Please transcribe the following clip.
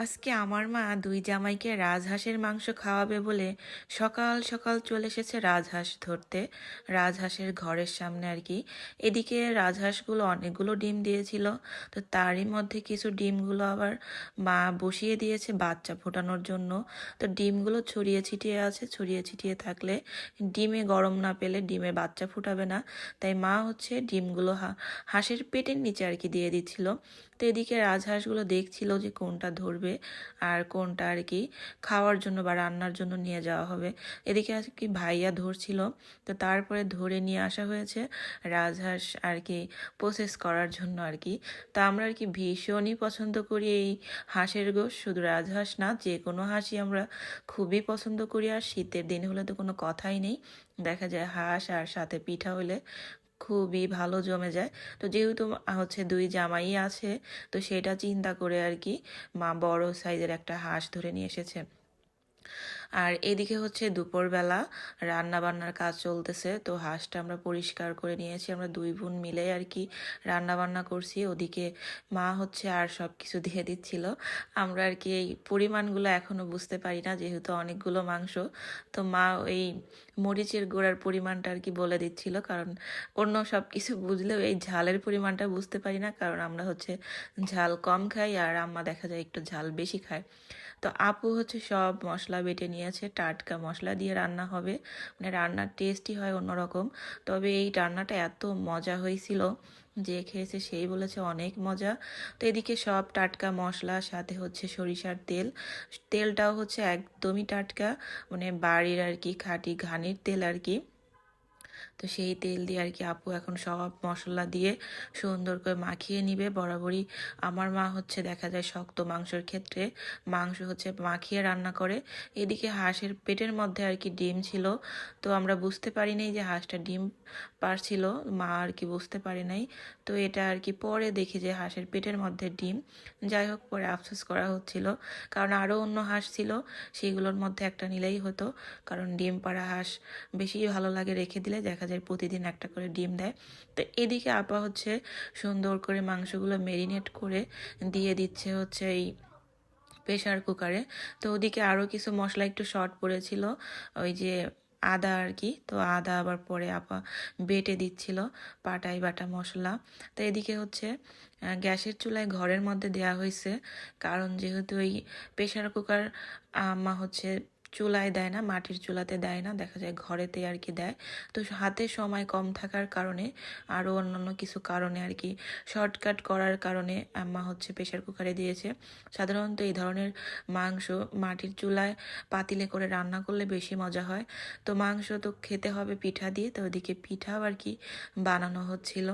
আজকে আমার মা দুই জামাইকে রাজহাঁসের মাংস খাওয়াবে বলে সকাল সকাল চলে এসেছে রাজহাঁস ধরতে। রাজহাঁসের ঘরের সামনে আর কি। এদিকে রাজহাঁসগুলো অনেকগুলো ডিম দিয়েছিল। তো তারই মধ্যে কিছু ডিমগুলো আবার মা বসিয়ে দিয়েছে বাচ্চা ফোটানোর জন্য। তো ডিমগুলো ছড়িয়ে ছিটিয়ে আছে, ছড়িয়ে ছিটিয়ে থাকলে ডিমে গরম না পেলে ডিমে বাচ্চা ফুটাবে না। তাই মা হচ্ছে ডিমগুলো হাঁসের পেটের নিচে আর কি দিয়ে দিচ্ছিল। তো এদিকে রাজহাঁসগুলো দেখছিল যে কোনটা ধরবে। আর কোনটা আর কি খাওয়ার জন্য বা রান্নার জন্য নিয়ে যাওয়া হবে। এদিকে আর কি ভাইয়া ধরছিল, তো তারপরে ধরে নিয়ে আসা হয়েছে রাজহাঁস আর কি প্রসেস করার জন্য আর কি। তা আমরা আর কি ভীষণই পছন্দ করি এই হাঁসের গোশ, শুধু রাজহাঁস না, যে কোনো হাঁসই আমরা খুবই পছন্দ করি। আর শীতের দিন হলে তো কোনো কথাই নেই। দেখা যায় হাঁস আর সাথে পিঠা হলে খুবই ভালো জমে যায়। তো যেহেতু হচ্ছে দুই জামাই আছে, তো সেটা চিন্তা করে আর কি মা বড় সাইজের একটা হাঁস ধরে নিয়ে এসেছে। আর এদিকে হচ্ছে দুপুরবেলা রান্না বান্নার কাজ চলতেছে, তো হাঁসটা আমরা পরিষ্কার করে নিয়েছি, আমরা দুই বোন মিলে আর কি রান্না বান্না করছি। ওদিকে মা হচ্ছে আর সব কিছু দিয়ে দিচ্ছিল। আমরা আর কি এই পরিমাণগুলো এখনও বুঝতে পারি না, যেহেতু অনেকগুলো মাংস। তো মা এই মরিচের গোড়ার পরিমাণটা আর কি বলে দিচ্ছিল, কারণ অন্য সব কিছু বুঝলেও এই ঝালের পরিমাণটা বুঝতে পারি না, কারণ আমরা হচ্ছে ঝাল কম খাই আর আম্মা দেখা যায় একটু ঝাল বেশি খায়। তো আপু হচ্ছে সব মশলা বেটে নিয়েছে টাটকা মশলা দিয়ে রান্না হবে। মানে রান্নার টেস্টই হয় অন্যরকম। তবে এই রান্নাটা এত মজা হয়েছিল যে খেয়েছে সেই বলেছে অনেক মজা। তো এদিকে সব টাটকা মশলা, সাথে হচ্ছে সরিষার তেল। তেলটাও হচ্ছে একদমই টাটকা। মানে বাড়ির আর কি খাঁটি ঘানির তেল আর কি। তো সেই তেল দিয়ে আর কি আপু এখন সব মশলা দিয়ে সুন্দর করে মাখিয়ে নিবে। বরাবরই আমার মা হচ্ছে দেখা যায় শক্ত মাংসের ক্ষেত্রে মাংস হচ্ছে মাখিয়ে রান্না করে। এদিকে হাঁসের পেটের মধ্যে আর কি ডিম ছিল। তো আমরা বুঝতে পারি নাই যে হাঁসটা ডিম পারছিল। মা আর কি বুঝতে পারে নাই। তো এটা আর কি পরে দেখি যে হাঁসের পেটের মধ্যে ডিম। যাই হোক, পরে আফসোস করা হচ্ছিল। কারণ আরও অন্য হাঁস ছিল সেইগুলোর মধ্যে একটা নিলেই হতো। কারণ ডিম পাড়া হাঁস বেশি ভালো লাগে রেখে দিলে দেখা যায় প্রতিদিন একটা করে ডিম দেয়। তো এদিকে আপা হচ্ছে সুন্দর করে মাংসগুলো মেরিনেট করে দিয়ে দিচ্ছে হচ্ছে এই প্রেশার কুকারে তো ওদিকে আরও কিছু মশলা একটু শর্ট পড়েছিল, ওই যে আদা আর কি। তো আদা আবার পরে আপা বেটে দিচ্ছিল পাটাই বাটা মশলা। তো এদিকে হচ্ছে গ্যাসের চুলায় ঘরের মধ্যে দেয়া হয়েছে। কারণ যেহেতু ওই প্রেশার কুকার আম্মা হচ্ছে চুলায় দেয় না, মাটির চুলাতে দেয় না, দেখা যায় ঘরেতে আর কি দেয়। তো হাতে সময় কম থাকার কারণে আরও অন্যান্য কিছু কারণে আর কি শর্টকাট করার কারণে আম্মা হচ্ছে প্রেশার কুকারে দিয়েছে। সাধারণত এই ধরনের মাংস মাটির চুলায় পাতিলে করে রান্না করলে বেশি মজা হয়। তো মাংস তো খেতে হবে পিঠা দিয়ে, তো ওদিকে পিঠাও আর কি বানানো হচ্ছিল।